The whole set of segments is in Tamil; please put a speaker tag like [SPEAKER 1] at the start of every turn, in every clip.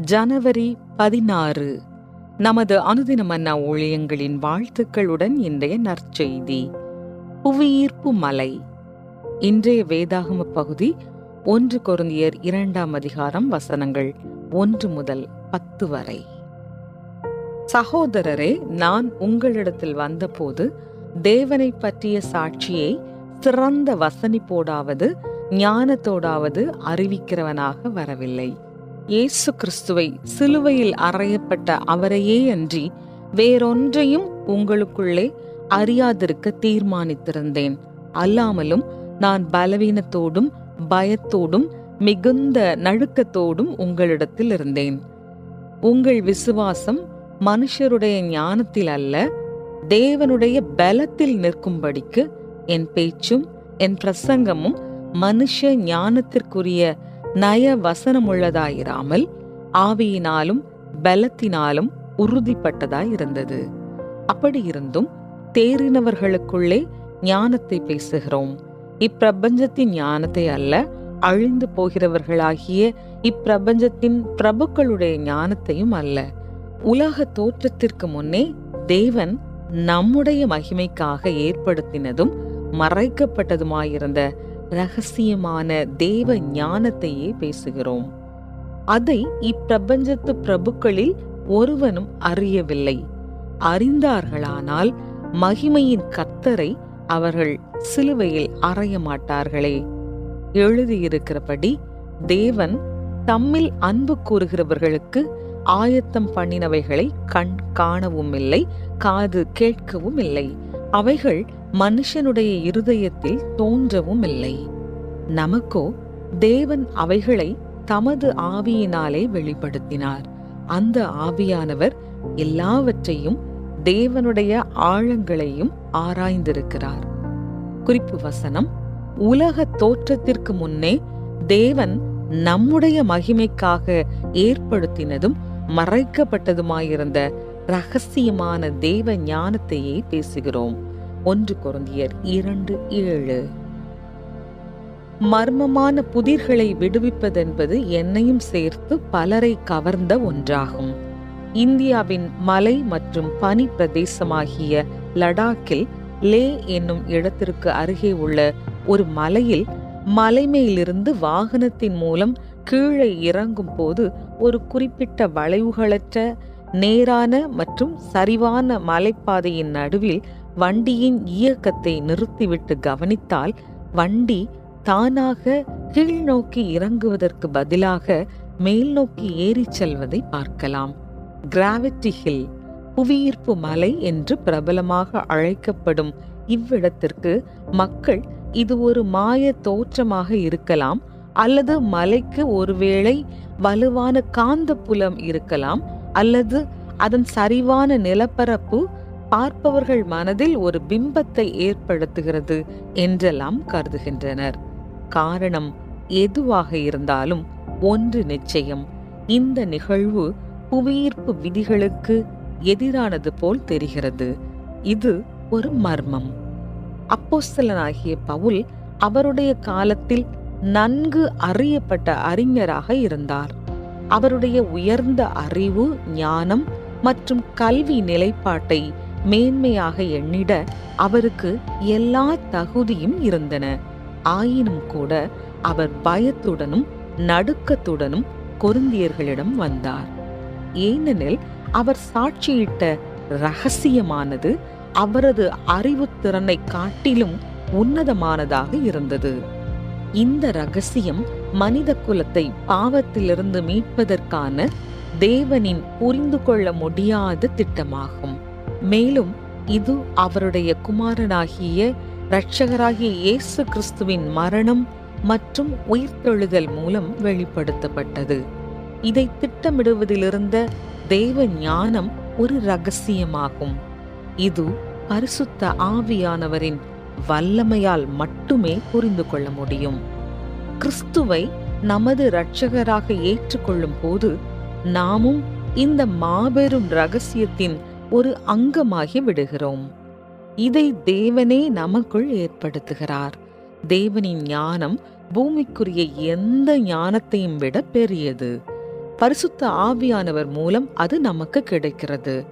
[SPEAKER 1] ஜனவரி பதினாறு. நமது அனுதின மன்னா ஊழியங்களின் வாழ்த்துக்களுடன் இன்றைய நற்செய்தி. புவியீர்ப்பு மலை. இன்றைய வேதாகம பகுதி ஒன்று கொருந்தியர் இரண்டாம் அதிகாரம் வசனங்கள் ஒன்று முதல் பத்து வரை. சகோதரரே நான் உங்களிடத்தில் வந்தபோது தேவனை பற்றிய சாட்சியை சிறந்த வசனிப்போடாவது ஞானத்தோடாவது அறிவிக்கிறவனாக வரவில்லை. இயேசு கிறிஸ்துவை சிலுவையில் அறையப்பட்ட அவரையே அன்றி வேறொன்றையும் உங்களுக்குள்ளே அறியாதிருக்க தீர்மானித்திருந்தேன். அல்லாமலும் நான் பலவீனத்தோடும் பயத்தோடும் மிகுந்த நடுக்கத்தோடும் உங்களிடத்தில் இருந்தேன். உங்கள் விசுவாசம் மனுஷருடைய ஞானத்தில் அல்ல தேவனுடைய பலத்தில் நிற்கும்படிக்கு என் பேச்சும் என் பிரசங்கமும் மனுஷ ஞானத்திற்குரிய நய வசனமுள்ளதாயிராமல் ஆவியினாலும் பலத்தினாலும் உறுதிப்பட்டதாய் இருந்தது அப்படி இருந்தும் தேறினவர்களுக்குள்ளே ஞானத்தை பேசுகிறோம். இப்பிரபஞ்சத்தின் ஞானத்தை அல்ல அழிந்து போகிறவர்களாகிய இப்பிரபஞ்சத்தின் பிரபுக்களுடைய ஞானத்தையும் அல்ல. உலக தோற்றத்திற்கு முன்னே தேவன் நம்முடைய மகிமைக்காக ஏற்படுத்தினதும் மறைக்கப்பட்டதுமாயிருந்த ரகசியமான தேவ ஞானத்தையே பேசுகிறோம். அதை இப்பிரபஞ்சத்து பிரபுக்களில் ஒருவனும் அறியவில்லை. அறிந்தார்களானால் மகிமையின் கத்தரை அவர்கள் சிலுவையில் அறைய மாட்டார்களே. எழுதியிருக்கிறபடி தேவன் தம்மில் அன்பு கூறுகிறவர்களுக்கு ஆயத்தம் பண்ணினவைகளை கண் காணவும் இல்லை காது கேட்கவும் இல்லை அவைகள் மனுஷனுடைய இருதயத்தில் தோன்றவும் இல்லை நமக்கோ தேவன் அவைகளை தமது ஆவியினாலே வெளிப்படுத்தினார். அந்த ஆவியானவர் எல்லாவற்றையும் தேவனுடைய ஆழங்களையும் ஆராய்ந்திருக்கிறார். குறிப்பு வசனம் உலக தோற்றத்திற்கு முன்னே தேவன் நம்முடைய மகிமைக்காக ஏற்படுத்தினதும் மறைக்கப்பட்டதுமாயிருந்த ரகசியமான தேவ ஞானத்தையே பேசுகிறோம். ஒன்று கொருந்தியர் இரண்டு ஏழு. மர்மமான புதிர்களை விடுவிப்பதென்பது என்னையும் சேர்த்து பலரை கவர்ந்த ஒன்றாகும். இந்தியாவின் மலை மற்றும் பனி பிரதேசமாகிய லடாக்கில் லே என்னும் இடத்திற்கு அருகே உள்ள ஒரு மலையில் மலைமையிலிருந்து வாகனத்தின் மூலம் கீழே இறங்கும் போது ஒரு குறிப்பிட்ட வளைவுகளற்ற நேரான மற்றும் சரிவான மலைப்பாதையின் நடுவில் வண்டியின் இயக்கத்தை நிறுத்திவிட்டு கவனித்தால் வண்டி தானாக கீழ்நோக்கி இறங்குவதற்கு பதிலாக மேல் நோக்கி ஏறிச் செல்வதை பார்க்கலாம். கிராவிட்டி ஹில் புவியீர்ப்பு மலை என்று பிரபலமாக அழைக்கப்படும் இவ்விடத்திற்கு மக்கள் இது ஒரு மாய தோற்றமாக இருக்கலாம் அல்லது மலைக்கு ஒருவேளை வலுவான காந்த புலம் இருக்கலாம் அல்லது அதன் சரிவான நிலப்பரப்பு பார்ப்பவர்கள் மனதில் ஒரு பிம்பத்தை ஏற்படுத்துகிறது என்றெல்லாம் கருதுகின்றனர். காரணம் எதுவாக இருந்தாலும் ஒன்று நிச்சயம். இந்த நிகழ்வு புவியீர்ப்பு விதிகளுக்கு எதிரானது போல் தெரிகிறது. இது ஒரு மர்மம். அப்போஸ்தலனாகிய பவுல் அவருடைய காலத்தில் நன்கு அறியப்பட்ட அறிஞராக இருந்தார். அவருடைய உயர்ந்த அறிவு ஞானம் மற்றும் கல்வி நிலைப்பாட்டை மேன்மையாக எண்ணிட அவருக்கு எல்லா தகுதியும் இருந்தன. ஆயினும் கூட அவர் பயத்துடனும் நடுக்கத்துடனும் கொருந்தியர்களிடம் வந்தார். ஏனெனில் அவர் சாட்சியிட்ட ரகசியமானது அவரது அறிவுத்திறனை காட்டிலும் உன்னதமானதாக இருந்தது. இந்த ரகசியம் மனித குலத்தை பாவத்திலிருந்து மீட்பதற்கான தேவனின் புரிந்து கொள்ள முடியாத திட்டமாகும். மேலும் இது அவருடைய குமாரனாகிய இரட்சகராகிய இயேசு கிறிஸ்துவின் மரணம் மற்றும் உயிர்த்தெழுதல் மூலம் வெளிப்படுத்தப்பட்டது. இதை திட்டமிடுவதிலிருந்த தேவ ஞானம் ஒரு ரகசியமாகும் இது பரிசுத்த ஆவியானவரின் வல்லமையால் மட்டுமே புரிந்து கொள்ள முடியும். கிறிஸ்துவை நமது இரட்சகராக ஏற்றுக்கொள்ளும் போது நாமும் இந்த மாபெரும் ரகசியத்தின் ஒரு அங்கமாகி விடுகிறோம். இதை தேவனே நமக்குள் ஏற்படுத்துகிறார். தேவனின் ஞானம் பூமிக்குரிய எந்த ஞானத்தையும் விட பெரியது. பரிசுத்த ஆவியானவர் மூலம் அது நமக்கு கிடைக்கிறது.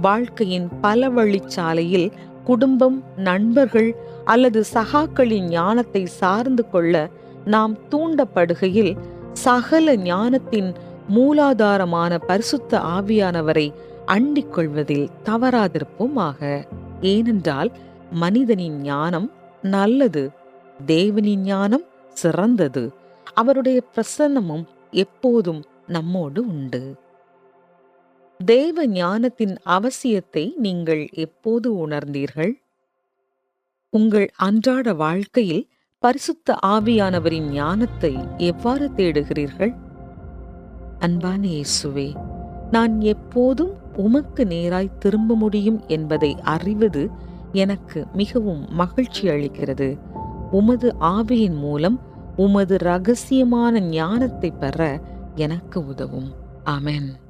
[SPEAKER 1] வாழ்க்கையின் பல வழிச்சாலையில் குடும்பம் நண்பர்கள் அல்லது சகாக்களின் ஞானத்தை சார்ந்து கொள்ள நாம் தூண்டப்படுகையில் சகல ஞானத்தின் மூலாதாரமான பரிசுத்த ஆவியானவரை அண்டிக் கொள்வதில் தவறாதிருப்போமாக. ஏனென்றால் மனிதனின் ஞானம் நல்லது தேவனின் ஞானம் சிறந்தது. அவருடைய பிரசன்னமும் எப்போதும் நம்மோடு உண்டு. தேவ ஞானத்தின் அவசியத்தை நீங்கள் எப்போது உணர்ந்தீர்கள்? உங்கள் அன்றாட வாழ்க்கையில் பரிசுத்த ஆவியானவரின் ஞானத்தை எவ்வாறு தேடுகிறீர்கள்? அன்பான இயேசுவே நான் எப்போதும் உமக்கு நேராய் திரும்ப முடியும் என்பதை அறிவது எனக்கு மிகவும் மகிழ்ச்சி அளிக்கிறது. உமது ஆவியின் மூலம் உமது ரகசியமான ஞானத்தை பெற எனக்கு உதவும். அமேன்